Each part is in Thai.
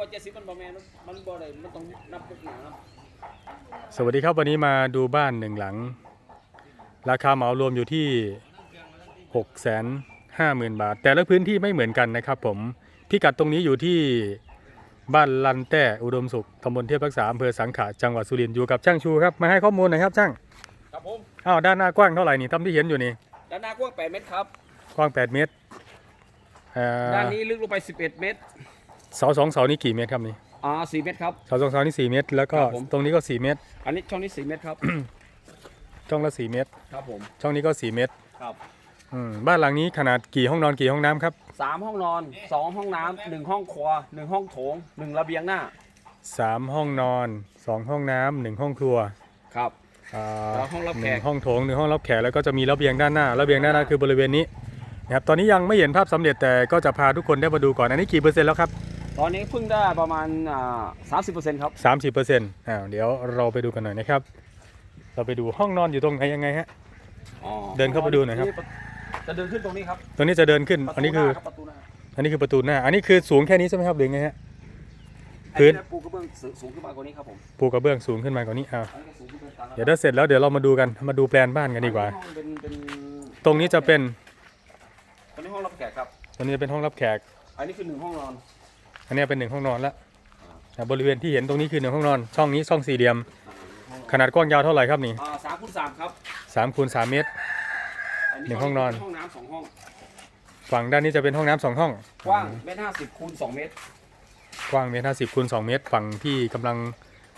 ว่าเจ็ดสิบมันบ่แม่นมันบ่ได้มันต้องนับทุกหนังครับสวัสดีครับวันนี้มาดูบ้านหนึ่งหลัง ราคาเหมารวมอยู่ที่6กแสนห้าหมื่นบาท แต่ละพื้นที่ไม่เหมือนกันนะครับผมพิกัดตรงนี้อยู่ที่บ้านลันแต้อุดมสุขตำบลเทพรักษาอำเภอสังขะจังหวัดสุรินทร์อยู่กับช่างชูครับมาให้ข้อมูลหน่อยครับช่างครับผมอ้าวด้านหน้ากว้างเท่าไหร่นี่ตามที่เห็นอยู่นี่ด้านหน้ากว้าง8เมตรครับกว้าง 8 เมตรเอ่อด้านนี้ลึกลงไป 11 เมตร เสาสองเสานี่กี่เมตรครับนี่อ่า4เมตรครับ เสาสองเสานี่สี่เมตร แล้วก็ครับผม ตรงนี้ก็สี่เมตร อันนี้ช่องนี้4เมตรครับ ช่องละสี่เมตร ครับผมช่องนี้ก็สี่เมตรครับอืมบ้านหลังนี้ขนาดกี่ห้องนอนกี่ห้องน้ำครับสามห้องนอนสองห้องน้ำหนึ่งห้องครัวหนึ่งห้องโถงหนึ่งระเบียงหน้าสามห้องนอนสองห้องน้ำหนึ่งห้องครัวครับ อ่าแล้วห้องรับหแขนึ่กงห้องโถงหนึ่งห้องรับแขกแล้วก็จะมีระเบียงด้านหน้าระเบียงด้านหน้าคือบริเวณนี้นะครับตอนนี้ยังไม่เห็นภาพสำเร็จแต่ก็จะพาทุกคนได้มาดูก่อนอันนี้กี่เปอร์เซ็นต์แล้วครับ ตอนนี้เพิ่งได้ประมาณอ่า30%ครับสามสิบเปอร์เซ็นต์อ่าเดี๋ยวเราไปดูกันหน่อยนะครับ เราไปดูห้องนอนอยู่ตรงไหนยังไงฮะอ๋อเดินเข้าไปดูหน่อยครับจะเดินขึ้นตรงนี้ครับตรงนี้จะเดินขึ้นประตูอันนี้คือหารับประตูหน้าอันนี้คือประตูหน้า อันนี้คือสูงแค่นี้ใช่ไหมครับหรือไงฮะอันพื้นนี้ปูกระเบื้องสูงสูงขึ้นมากว่านี้ครับผมปูกระเบื้องสูงขึ้นมากว่านี้อ่าอันนี้ก็สูงขึ้นเป็นตันแล้วเดี๋ยวถ้าเสร็จแล้วเดี๋ยวเรามาดูกันมาดูแปลนบ้านกันดีกว่าห้องเป็นเป็นตรงนี้จะเป็นตรงนี้ห้องรับแขกครับตรงนี้จะเป็นห้องรับแขก อันนี้คือหนึ่งห้องนอน อันนี้เป็นหนึ่งห้องนอนแล้วอ่าบริเวณที่เห็นตรงนี้คือหนึ่งห้องนอน ช่องนี้ช่องสี่เหลี่ยม ขนาดกว้างยาวเท่าไหร่ครับนี่อ่าสามคูณสามครับสามคูณสามเมตรหนึ่งห้องนอนห้องน้ำสองห้อง ฝั่งด้านนี้จะเป็นห้องน้ำสองห้อง กว้างเมตรห้าสิบคูณสองเมตร กว้างเมตรห้าสิบคูณสองเมตร ฝั่งที่กำลัง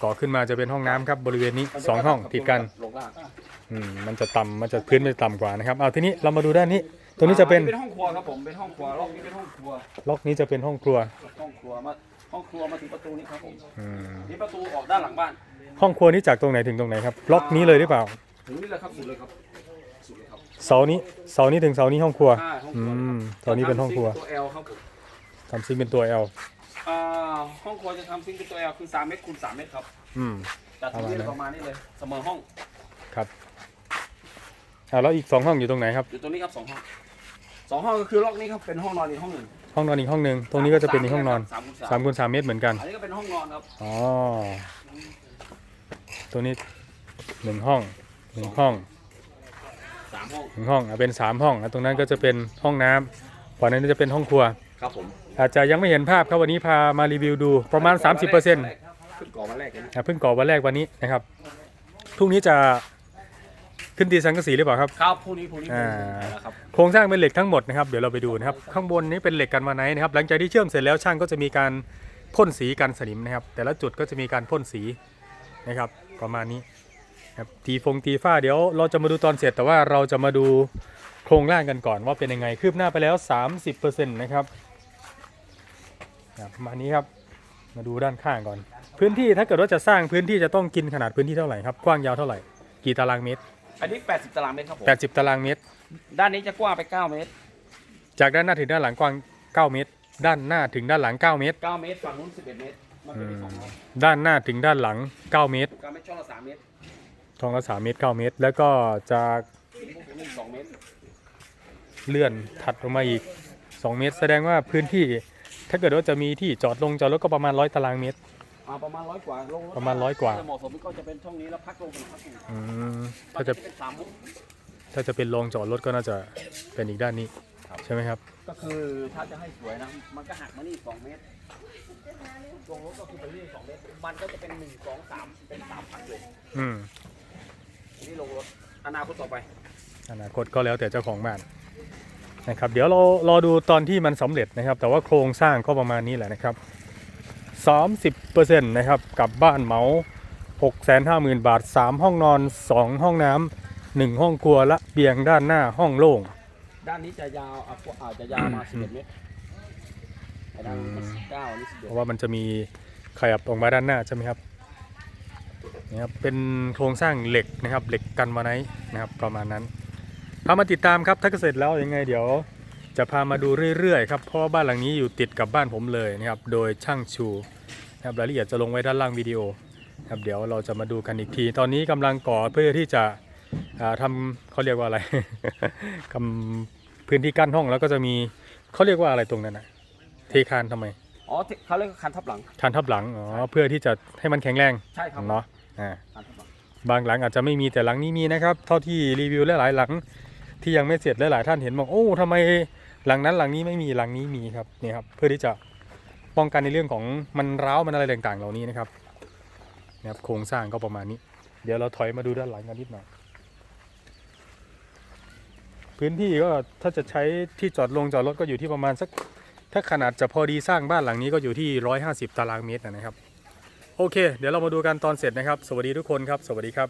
ก่อขึ้นมาจะเป็นห้องน้ำครับบริเวณนี้สองห้องติดกันลงล่างอืมมันจะต่ำมันจะพื้นมันจะต่ำกว่านะครับ เอาทีนี้เรามาดูด้านนี้ ตรงนี้จะเป็นอ่าเป็นห้องครัวครับผมเป็นห้องครัวรอบนี้เป็นห้องครัวล็อกนี้จะเป็นห้องครัว ห้องครัวมาห้องครัวมาถึงประตูนี้ครับผมอืมนี่ประตูออกด้านหลังบ้าน ห้องครัวนี้จากตรงไหนถึงตรงไหนครับ ล็อกนี้เลยหรือเปล่าถึงนี่เลยครับสุดเลยครับสุดเลยครับเสานี้เสานี้ถึงเสานี้ห้องครัวใช่ห้องคอืรัวมเสานี้เป็นห้องครัวตัว L ครับผมทำซิงค์เป็นตัว L อ่าห้องครัวจะทำซิงค์เป็นตัว L คือ3เมตรคูณ3เมตรครับอืมแต่ตรงนี้ประมาณนี้เลยเสมอห้องครับอ่าแล้วอีกสองห้องอยู่ตรงไหนครับอยู่ตรงนี้ครับสองห้อง สองห้องก็คือล็อกนี้ครับเป็นห้องนอนอีกห้องหนึ่งห้องนอนอีกห้องหนึ่งตรงนี้ก็จะเป็นอีกห้องนอนสามคูณสาสามมคูณสามเมตรเหมือนกัน อันนี้ก็เป็นห้องนอนครับอ๋อ ตัวนี้หนึ่งห้องหนึ่งห้องสามห้องหนึ่งห้องอะเป็นสามห้องแล้วตรงนั้นก็จะเป็นห้องน้ำฝั่งนั้นจะเป็นห้องครัว ครับผมอาจจะยังไม่เห็นภาพครับวันนี้พามารีวิวดูประมาณ 30%เขึ้นก่อมาแรกเลยนะเพิ่งก่อวันแรกวันนี้นะครับพรุ่งนี้จะ ขึ้นตีสังกะสีหรือเปล่าครับ ครับพรุ่งนี้พรุ่งนี้อ่านะครับโครงสร้างเป็นเหล็กทั้งหมดนะครับเดี๋ยวเราไปดูนะครับข้างบนนี้เป็นเหล็กกันมาไนท์นะครับหลังจากที่เชื่อมเสร็จแล้วช่างก็จะมีการพ่นสีกันสนิมนะครับ แต่ละจุดก็จะมีการพ่นสีนะครับประมาณนี้ครับตีฟงตีฝ้าเดี๋ยวเราจะมาดูตอนเสร็จแต่ว่าเราจะมาดูโครงร่างกันก่อนว่าเป็นยังไงคืบหน้าไปแล้ว 30%นะครับครับประมาณนี้ครับมาดูด้านข้างก่อน พื้นที่ถ้าเกิดว่าจะสร้างพื้นที่จะต้องกินขนาดพื้นที่เท่าไหร่ครับกว้างยาวเท่าไหร่ กี่ตารางเมตร อันนี้ 80 ตารางเมตรครับผม 80 ตารางเมตร ด้านนี้จะกว้างไป 9 เมตร จากด้านหน้าถึงด้านหลังกว้าง 9 เมตร ด้านหน้าถึงด้านหลัง 9 เมตร 9 เมตร ฝั่งนู้น 11 เมตร มันอืเป็นมสองห้องด้านหน้าถึงด้านหลัง 9 เมตร9เมตรช่องละ 3 เมตรทองละ 3 เมตร 9 เมตร แล้วก็จากตรงนี้2เมตร เลื่อนถัดลงมาอีก 2 เมตร แสดงว่าพื้นที่ถ้าเกิดว่าจะมีที่จอดลงจอดรถก็ประมาณ 100 ตารางเมตร อ่าประมาณร้อยกว่าลงประมาณร้อยกว่าจะเหมาะสมก็จะเป็นช่องนี้แล้วพักลงเป็นพักลงอืมมัถ้านจะจะเป็นสามมุกถ้าจะเป็นโรงจอดรถก็น่าจะเป็นอีกด้านนี้ครับ ใช่ไหมครับ ก็คือถ้าจะให้สวยนะ มันก็หักมานี่2เมตรลงรถก็คือไปนี่2เมตร มันก็จะเป็น1 2 3เป็น3พันเลยอืมนี่ลงรถอนาคตต่อไป อนาคตก็แล้วแต่เจ้าของบ้านนะครับ เดี๋ยวเรารอดูตอนที่มันสำเร็จนะครับ แต่ว่าโครงสร้างก็ประมาณนี้แหละนะครับ 30%นะครับกับบ้านเหมา650,000 บาท 3 ห้องนอน 2 ห้องน้ำ1ห้องครัวและเบียงด้านหน้าห้องโล่ง ด้านนี้จะยาวอะอาจจะยาวมา11เมตรแต่ด้านนี้เก้าอันนี้เพราะว่ามันจะมีขยับออกมาด้านหน้าใช่ไหมครับนี่ครับ เป็นโครงสร้างเหล็กนะครับ เหล็กกันมาไนท์นะครับประมาณนั้นพามาติดตามครับถ้าเสร็จแล้วยังไงเดี๋ยว จะพามาดูเรื่อยๆครับเพราะว่าบ้านหลังนี้อยู่ติดกับบ้านผมเลยนะครับโดยช่างชูนะครับรายละเอียดจะลงไว้ด้านล่างวิดีโอครับเดี๋ยวเราจะมาดูกันอีกที ตอนนี้กำลังก่อเพื่อที่จะอ่าทำเขาเรียกว่าอะไรกำพื้นที่กั้นห้องแล้วก็จะมีเขาเรียกว่าอะไรตรงนั้นนะเทคานทำไมอ๋อที่เขาเรียกว่าคันทับหลังคานทับหลังอ๋อเพื่อที่จะให้มันแข็งแรงใช่ครับเนาะอ่าคันทับหลังบางหลังอาจจะไม่มีแต่หลังนี้มีนะครับ เท่าที่รีวิวหลายๆหลังที่ยังไม่เสร็จหลายๆท่านเห็นบอกโอ้ทำไม หลังนั้นหลังนี้ไม่มีหลังนี้มีครับนี่ครับเพื่อที่จะป้องกันในเรื่องของมันร้าวมันอะไรต่างๆ เหล่านี้นะครับนะครับโครงสร้างก็ประมาณนี้ เดี๋ยวเราถอยมาดูด้านหลังกันนิดหน่อยพื้นที่ก็ถ้าจะใช้ที่จอดลงจอดรถก็อยู่ที่ประมาณสักถ้าขนาดจะพอดีสร้างบ้านหลังนี้ก็อยู่ที่ 150 ตารางเมตรนะครับ โอเค เดี๋ยวเรามาดูกันตอนเสร็จนะครับ สวัสดีทุกคนครับ สวัสดีครับ